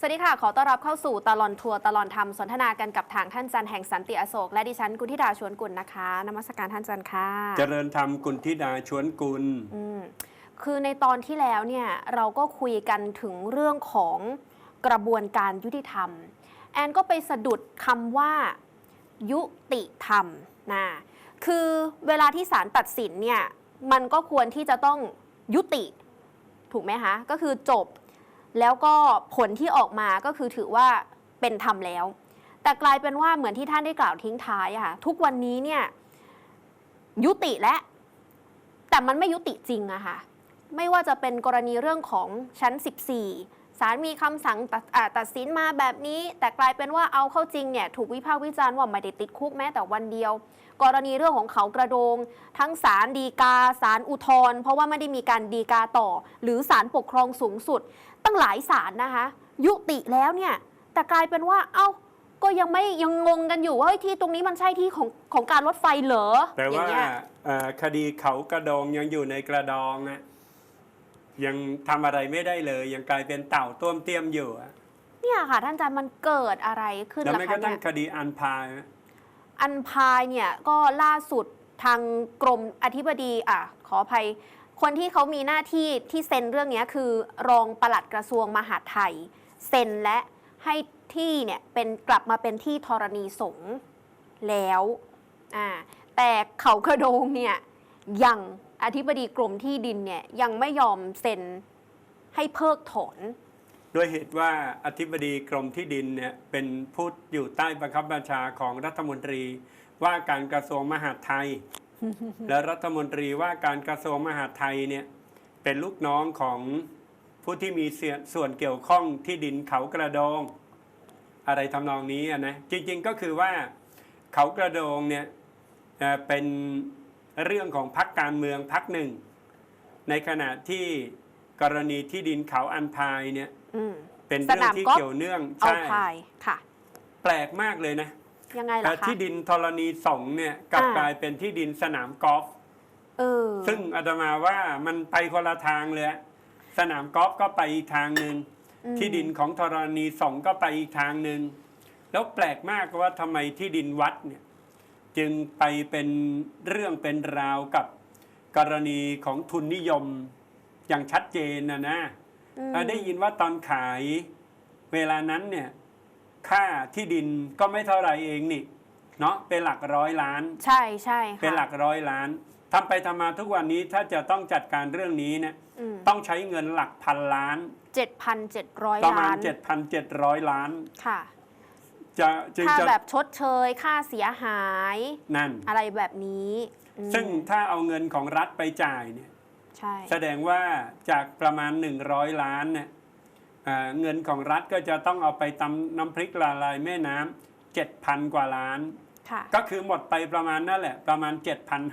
สวัสดีค่ะ ขอต้อนรับเข้าสู่ตลอนทัวร์ตลอนธรรมสนทนากันกับทางท่านจันทร์แห่งสันติอโศกและดิฉันกุณธิดาชวนกุลนะคะนมัสการท่านจันทร์ค่ะ เจริญธรรมกุลธิดาชวนกุลอืมคือในตอนที่แล้วเนี่ยเราก็คุยกันถึงเรื่องของกระบวนการยุติธรรม แอนก็ไปสะดุดคำว่ายุติธรรมนะคือเวลาที่ศาลตัดสินเนี่ยมันก็ควรที่จะต้องยุติ ถูกไหมคะก็คือจบ แล้วก็ผลที่ออกมาก็คือถือว่าเป็นธรรมแล้ว แต่กลายเป็นว่าเหมือนที่ท่านได้กล่าวทิ้งท้ายค่ะทุกวันนี้เนี่ยยุติและ แต่มันไม่ยุติจริงอะค่ะไม่ว่าจะเป็นกรณีเรื่องของชั้น 14ศาลมีคำสั่งตัดอ่าตัดสินมาแบบนี้ แต่กลายเป็นว่าเอาเข้าจริงเนี่ยถูกวิพากษ์วิจารณ์ว่าไม่ได้ติดคุกแม้แต่วันเดียว กรณีเรื่องของเขากระโดง ทั้งศาลดีกาศาลอุทธรณ์เพราะว่าไม่ได้มีการดีกาต่อ หรือศาลปกครองสูงสุด ตั้งหลายศาลนะคะ ยุติแล้วเนี่ย แต่กลายเป็นว่า เอ้าก็ยังไม่ยังงงกันอยู่ว่าเฮ้ยที่ตรงนี้มันใช่ที่ของของการรถไฟเหรอแต่อย่าว่างเงี้ยเอ่อคดีเขากระดองยังอยู่ในกระดองอะยังทำอะไรไม่ได้เลย ยังกลายเป็นเต่าต้วมเตี้ยมอยู่อะเนี่ยค่ะ ท่านอาจารย์มันเกิดอะไรขึ้นแล้วล่ะไม่คะก็ตั้เนี่งยคดีอันพายนะอันพายเนี่ยก็ล่าสุดทางกรมอธิบดีอะขออภัย คนที่เขามีหน้าที่ที่เซ็นเรื่องนี้คือรองปลัดกระทรวงมหาดไทย เซ็นและให้ที่เนี่ยเป็นกลับมาเป็นที่ธรณีสงฆ์แล้วอ่าแต่เขากระโดงเนี่ยยังอธิบดีกรมที่ดินเนี่ยยังไม่ยอมเซ็นให้เพิกถอนด้วยเหตุว่าอธิบดีกรมที่ดินเนี่ยเป็นผู้อยู่ใต้บังคับบัญชาของรัฐมนตรีว่าการกระทรวงมหาดไทย และรัฐมนตรีว่าการกระทรวงมหาดไทยเนี่ยเป็นลูกน้องของผู้ที่มีเสียส่วนเกี่ยวข้องที่ดินเขากระโดง อะไรทำนองนี้อะนะจริงๆก็คือว่าเขากระโดงเนี่ยเอ่อเป็นเรื่องของพรรคการเมืองพรรคหนึ่ง ในขณะที่กรณีที่ดินเขาอันพายเนี่ยอืมเป็นเรื่องที่สนามกอล์ฟเกี่ยวเนื่องเอาใช่พายค่ะแปลกมากเลยนะ ยังไงแต่ล่ะคะ ที่ดินธรณีสงฆ์เนี่ยกลับอ่าก ลายเป็นที่ดินสนามกอล์ฟเออซึ่งอาตมาว่ามันไปคนละทางเลยอะสนามกอล์ฟก็ไปอีกทางหนึ่ง อืมที่ดินของธรณีสงฆ์ก็ไปอีกทางหนึ่ง แล้วแปลกมากว่าทำไมที่ดินวัดเนี่ยจึงไปเป็นเรื่องเป็นราวกับกรณีของทุนนิยมอย่างชัดเจนนะนะ อืมเอ่อได้ยินว่าตอนขายเวลานั้นเนี่ย ค่าที่ดินก็ไม่เท่าไหร่เองนี่เนาะเป็นหลักร้อยล้าน ใช่ใช่ค่ะเป็นหลักร้อยล้านทำไปทำมาทุกวันนี้ถ้าจะต้องจัดการเรื่องนี้เนี่ยอืมต้องใช้เงินหลักพันล้านเจ็ดพันเจ็ดร้อยประมาล้าณน7,700 ล้าน ค่ะ จะจึงค่าจะแบบชดเชย ค่าเสียหาย นั่น อะไรแบบนี้อืมซึ่งถ้าเอาเงินของรัฐไปจ่ายเนี่ย ใช่ แสดงว่าจากประมาณ 100 ล้านเนี่ย เอ่อเงินของรัฐก็จะต้องเอาไปตำน้ำพริกละลายแม่น้ำ7,000กว่าล้านค่ะก็คือหมดไปประมาณนั่นแหละ ประมาณ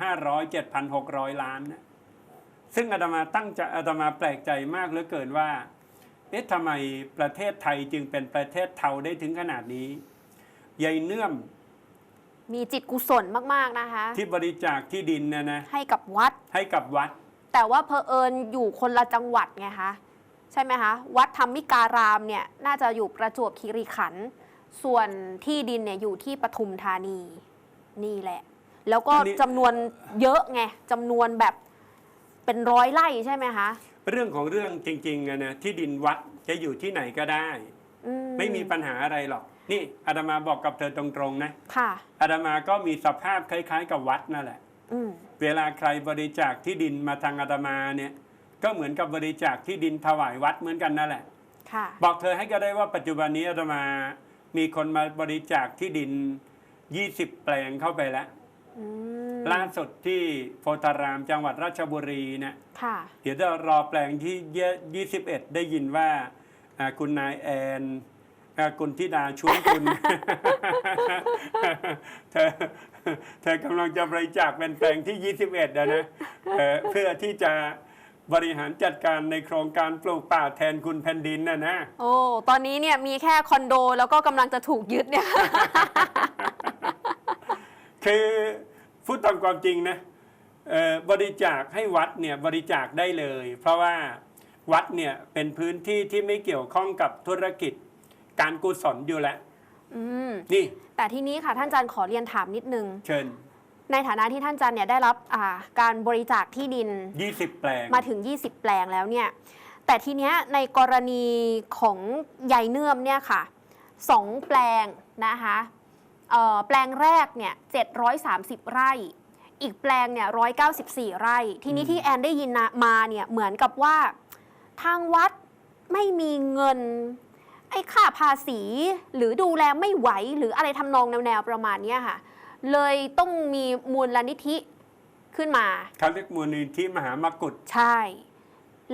7,500 7,600 ล้านนะซึ่งอาตมาตั้งใจอาตมาแปลกใจมากเหลือเกินว่า เอ๊ะทำไมประเทศไทยจึงเป็นประเทศเทาได้ถึงขนาดนี้ยายเนื่อม มีจิตกุศลมาก ๆ นะคะ ที่บริจาคที่ดินเนะนะ ให้กับวัด ให้กับวัด แต่ว่าเพอเอิญอยู่คนละจังหวัดไงคะ ใช่ไหมคะ วัดธรรมิการามเนี่ยน่าจะอยู่ประจวบคีรีขันธ์ส่วนที่ดินเนี่ยอยู่ที่ปทุมธานีนี่แหละ แล้วก็อันนี้ จำนวนเยอะไงจำนวนแบบเป็นร้อยไร่ใช่ไหมคะเรื่องของเรื่องจริงๆอะนะที่ดินวัดจะอยู่ที่ไหนก็ได้ อืไม่มีปัญหาอะไรหรอก นี่อาตมาบอกกับเธอตรงๆนะค่ะ อาตมาก็มีสภาพคล้ายๆ กับวัดนั่นแหละ อืมเวลาใครบริจาคที่ดินมาทางอาตมาเนี่ย ก็เหมือนกับบริจาคที่ดินถวายวัดเหมือนกันนั่นแหละ ค่ะ บอกเธอให้ก็ได้ว่าปัจจุบันนี้อาตมามีคนมาบริจาคที่ดิน 20 แปลงเข้าไปแล้วอืมล่าสุดที่โพธารามจังหวัดราชบุรีเนี่ย ค่ะ เดี๋ยวจะรอแปลงที่เยี่21ได้ยินว่าอ่าคุณนายแอนอ่าคุณธิดาชวนคุณ เธอเธอกำลังจะบริจาคเป็นแปลงที่ 21นะนะเอ่อเพื่อที่จะ บริหารจัดการในโครงการปลูกป่าแทนคุณแผ่นดินนะนะ โอ้ ตอนนี้เนี่ยมีแค่คอนโดแล้วก็กำลังจะถูกยึดเนี่ย คือพูดตามความจริงนะเอ่อบริจาคให้วัดเนี่ยบริจาคได้เลย เพราะว่าวัดเนี่ยเป็นพื้นที่ที่ไม่เกี่ยวข้องกับธุรกิจ การกุศลอยู่แล้วอืมนี่ แต่ทีนี้ค่ะท่านอาจารย์ขอเรียนถามนิดนึง เชิญ ในฐานะที่ท่านอาจารย์เนี่ยได้รับอ่าการบริจาคที่ดิน 20 แปลง มาถึง 20 แปลงแล้วเนี่ย แต่ทีเนี้ยในกรณีของยายเนื่อมเนี่ยค่ะสองแปลงนะคะเอ่อแปลงแรกเนี่ย730 ไร่ อีกแปลงเนี่ย194 ไร่ ทีนี้อืมที่แอนได้ยินนะมาเนี่ยเหมือนกับว่าทางวัดไม่มีเงินไอ้ค่าภาษีหรือดูแลไม่ไหวหรืออะไรทำนองแนวๆประมาณเนี้ยค่ะ เลยต้องมีมูลนิธิขึ้นมา เขาเรียกมูลนิธิมหามกุฏใช่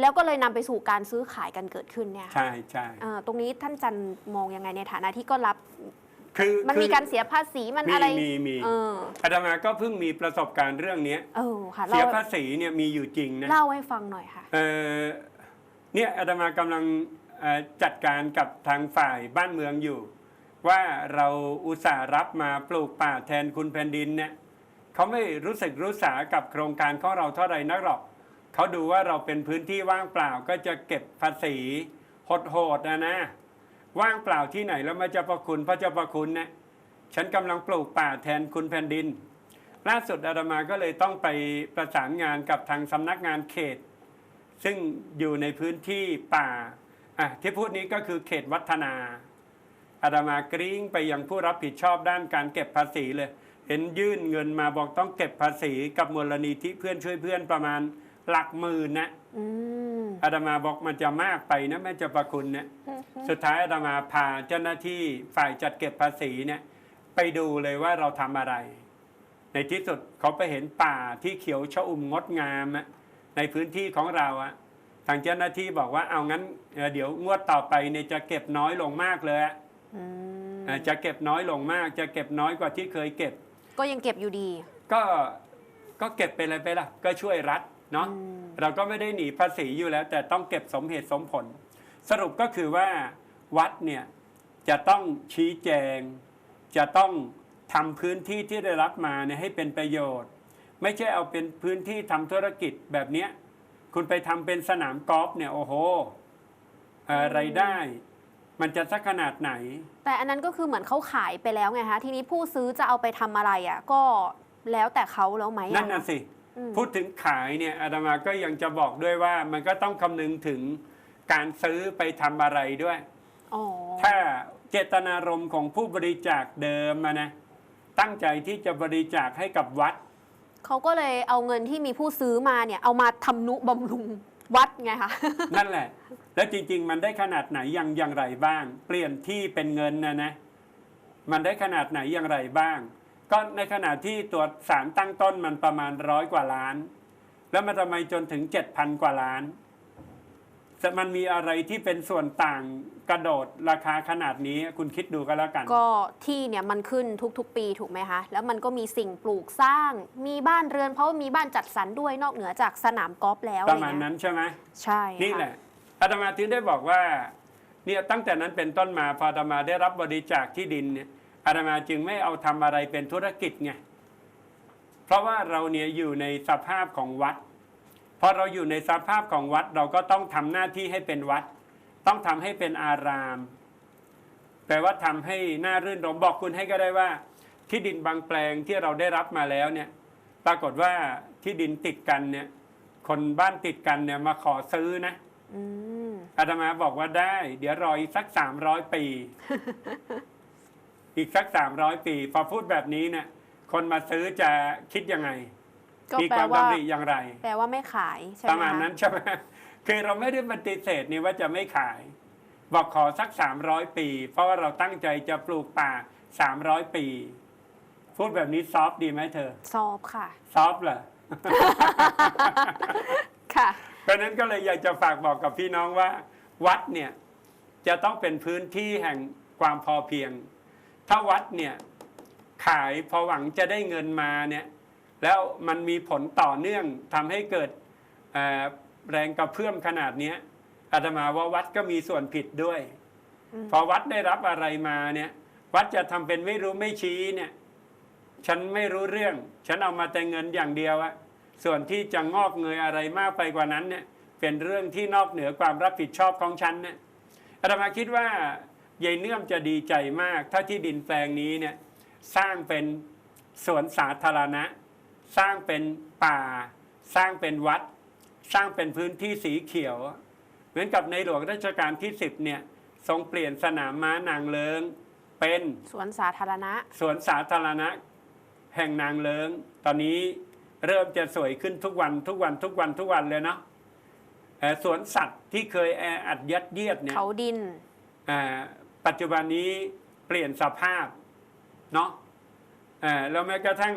แล้วก็เลยนำไปสู่การซื้อขายกันเกิดขึ้นเนี่ยค่ะใช่ใช่เอ่อตรงนี้ท่านจันมองยังไงในฐานะที่ก็รับ คือมันคือมีการเสียภาษีมันมีอะไรมีมีเอออาตมาก็เพิ่งมีประสบการณ์เรื่องเนี้ย เออค่ะเสียเล่าภาษีเนี่ยมีอยู่จริงนะ เล่าให้ฟังหน่อยค่ะ เออเนี่ยอาตมากำลังเอ่อจัดการกับทางฝ่ายบ้านเมืองอยู่ ว่าเราอุตส่าห์รับมาปลูกป่าแทนคุณแผ่นดินเนี่ยเขาไม่รู้สึกรู้สากับโครงการของเราเท่าไรนักหรอกเขาดูว่าเราเป็นพื้นที่ว่างเปล่าก็จะเก็บภาษีโหดๆนะนะ ว่างเปล่าที่ไหนแล้วมาเจะประคุณพระเจ้าประคุณเนี่ยฉันกำลังปลูกป่าแทนคุณแผ่นดิน ล่าสุดอาตมาก็เลยต้องไปประสานงานกับทางสำนักงานเขต ซึ่งอยู่ในพื้นที่ป่าอะที่พูดนี้ก็คือเขตวัฒนา อาตมากริ้งไปยังผู้รับผิดชอบด้านการเก็บภาษีเลย เห็นยื่นเงินมาบอกต้องเก็บภาษีกับมูลนิธิเพื่อนช่วยเพื่อนประมาณหลักหมื่นนะอืมอาตมาบอกมันจะมากไปนะแม่เจะประคุณเนี่ยสุดท้ายอาตมาพาเจ้าหน้าที่ฝ่ายจัดเก็บภาษีเนี่ย ไปดูเลยว่าเราทำอะไร ในที่สุดเขาไปเห็นป่าที่เขียวชอุ่มงดงามอะในพื้นที่ของเราอะทางเจ้าหน้าที่บอกว่าเอางั้นเอ่อเดี๋ยวงวดต่อไปเนี่ยจะเก็บน้อยลงมากเลยอะอืมเอ่อ จะเก็บน้อยลงมาก จะเก็บน้อยกว่าที่เคยเก็บ ก็ยังเก็บอยู่ดี ก็ก็เก็บไปเลยไปละก็ช่วยรัฐเนาะอืมเราก็ไม่ได้หนีภาษีอยู่แล้ว แต่ต้องเก็บสมเหตุสมผล สรุปก็คือว่าวัดเนี่ยจะต้องชี้แจง จะต้องทำพื้นที่ที่ได้รับมาเนี่ยให้เป็นประโยชน์ ไม่ใช่เอาเป็นพื้นที่ทำธุรกิจแบบเนี้ยคุณไปทำเป็นสนามกอล์ฟเนี่ยโอ้โหเอ่อรายได้ มันจะสักขนาดไหน แต่อันนั้นก็คือเหมือนเขาขายไปแล้วไงคะทีนี้ผู้ซื้อจะเอาไปทำอะไรอะก็แล้วแต่เขาแล้วไหมอนั่นน่ะสิอืมพูดถึงขายเนี่ยอาตมาก็ยังจะบอกด้วยว่า มันก็ต้องคำนึงถึงการซื้อไปทำอะไรด้วยอ๋อถ้าเจตนารมณ์ของผู้บริจาคเดิมมานะตั้งใจที่จะบริจาคให้กับวัดเขาก็เลยเอาเงินที่มีผู้ซื้อมาเนี่ย เอามาทำนุบำรุงวัดไงคะนั่นแหละ แล้วจริง ๆ มันได้ขนาดไหนอย่างอย่างไรบ้าง เปลี่ยนที่เป็นเงินนะนะมันได้ขนาดไหนอย่างไรบ้าง ก็ในขณะที่ตัวสารตั้งต้นมันประมาณร้อยกว่าล้าน แล้วมันทำไมจนถึงเจ็ดพันกว่าล้านแต่มันมีอะไรที่เป็นส่วนต่างกระโดดราคาขนาดนี้คุณคิดดูก็แล้วกัน ก็ที่เนี่ยมันขึ้นทุกๆ ปีถูกไหมคะ แล้วมันก็มีสิ่งปลูกสร้าง มีบ้านเรือนเพราะว่ามีบ้านจัดสรรด้วยนอกเหนือจากสนามกอล์ฟแล้วประมาณอไเงี้ยนั้นใช่ไหมใช่นี่ค่แหละ อาตมาถึงได้บอกว่าเนี่ยตั้งแต่นั้นเป็นต้นมาพออาตมาได้รับบริจาคที่ดินเนี่ยอาตมาจึงไม่เอาทำอะไรเป็นธุรกิจไงเพราะว่าเราเนี่ยอยู่ในสภาพของวัดพอเราอยู่ในสภาพของวัดเราก็ต้องทำหน้าที่ให้เป็นวัด ต้องทำให้เป็นอารามแปลว่าทำให้หน่ารื่นรมบอกคุณให้ก็ได้ว่า ที่ดินบางแปลงที่เราได้รับมาแล้วเนี่ย ปรากฏว่าที่ดินติดกันเนี่ย คนบ้านติดกันเนี่ยมาขอซื้อนะ อืมอาตมาบอกว่าได้ เดี๋ยวรออีกสักสามร้อยปี อีกสักสามร้อยปี พอพูดแบบนี้เนี่ยคนมาซื้อจะคิดยังไงก็มีแปคลวามว่าดำริอย่างไร แปลว่าไม่ขายใช่ไหปมระมาณคะนั้นใช่ไหมคือเราไม่ได้ปฏิเสธนี่ว่าจะไม่ขาย บอกขอสักสามร้อยปี เพราะว่าเราตั้งใจจะปลูกป่าสามร้อยปี พูดแบบนี้ซอฟต์ดีไหมเธอ ซอบค่ะ ซอฟต์เหรอค่ะ เพราะนั้นก็เลยอยากจะฝากบอกกับพี่น้องว่า วัดเนี่ยจะต้องเป็นพื้นที่แห่งความพอเพียง ถ้าวัดเนี่ยขายพอหวังจะได้เงินมาเนี่ยแล้วมันมีผลต่อเนื่องทำให้เกิดแรงกระเพื่อมขนาดนี้อาตมาว่าวัดก็มีส่วนผิดด้วยอพอวัดได้รับอะไรมาเนี่ยวัดจะทำเป็นไม่รู้ไม่ชี้เนี่ย ฉันไม่รู้เรื่อง ฉันเอามาแต่เงินอย่างเดียวอะ ส่วนที่จะงอกเงยอะไรมากไปกว่านั้นเนี่ยเป็นเรื่องที่นอกเหนือความรับผิดชอบของฉันเนี่ยอาตมาคิดว่ายายเนื่อมจะดีใจมาก ถ้าที่ดินแปลงนี้เนี่ยสร้างเป็นสวนสาธารณะ สร้างเป็นป่า สร้างเป็นวัด สร้างเป็นพื้นที่สีเขียว เหมือนกับในหลวงรัชกาลที่10เนี่ยทรงเปลี่ยนสนามม้านางเลิง เป็นสวนสาธารณะ สวนสาธารณะ แห่งนางเลิง ตอนนี้ เริ่มจะสวยขึ้นทุกวันทุกวันทุกวันทุกวันเลยเนาะเอ่อสวนสัตว์ที่เคยแออัดยัดเยียดเนี่ยเขาดินอ่าปัจจุบันนี้เปลี่ยนสภาพเนาะอ่าแล้วแม้กระทั่ง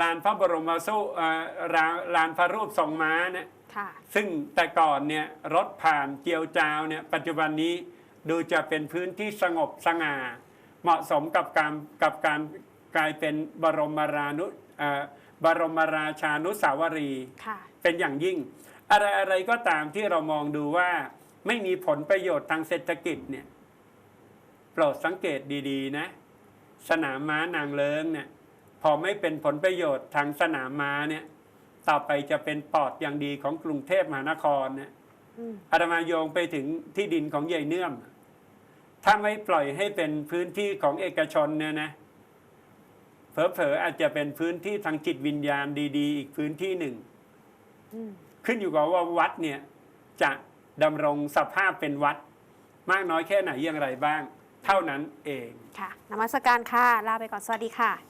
ลานพระบรมสุอ่าลานลานพระรูปทรงม้าเนี่ยค่ะซึ่งแต่ก่อนเนี่ยรถผ่านเจียวจาวเนี่ยปัจจุบันนี้ดูจะเป็นพื้นที่สงบสง่า เหมาะสมกับการกับการกลายเป็นบรมรานุอ่า บรมราชานุสาวรีย์ค่ะเป็นอย่างยิ่ง อะไรอะไรก็ตามที่เรามองดูว่าไม่มีผลประโยชน์ทางเศรษฐกิจเนี่ยโปรดสังเกตดี ๆ นะ สนามม้านางเลิงเนี่ย พอไม่เป็นผลประโยชน์ทางสนามม้าเนี่ย ต่อไปจะเป็นปอดอย่างดีของกรุงเทพมหานครเนี่ยอืมอาตมาโยงไปถึงที่ดินของยายเนื่อมถ้าไม่ปล่อยให้เป็นพื้นที่ของเอกชนเนี่ยนะ เผลอๆอาจจะเป็นพื้นที่ทางจิตวิญญาณดี ๆ อีกพื้นที่หนึ่งอืมขึ้นอยู่กับว่าวัดเนี่ยจะดำรงสภาพเป็นวัด มากน้อยแค่ไหนอย่างไรบ้าง เท่านั้นเอง ค่ะนมัสการค่ะ ลาไปก่อน สวัสดีค่ะ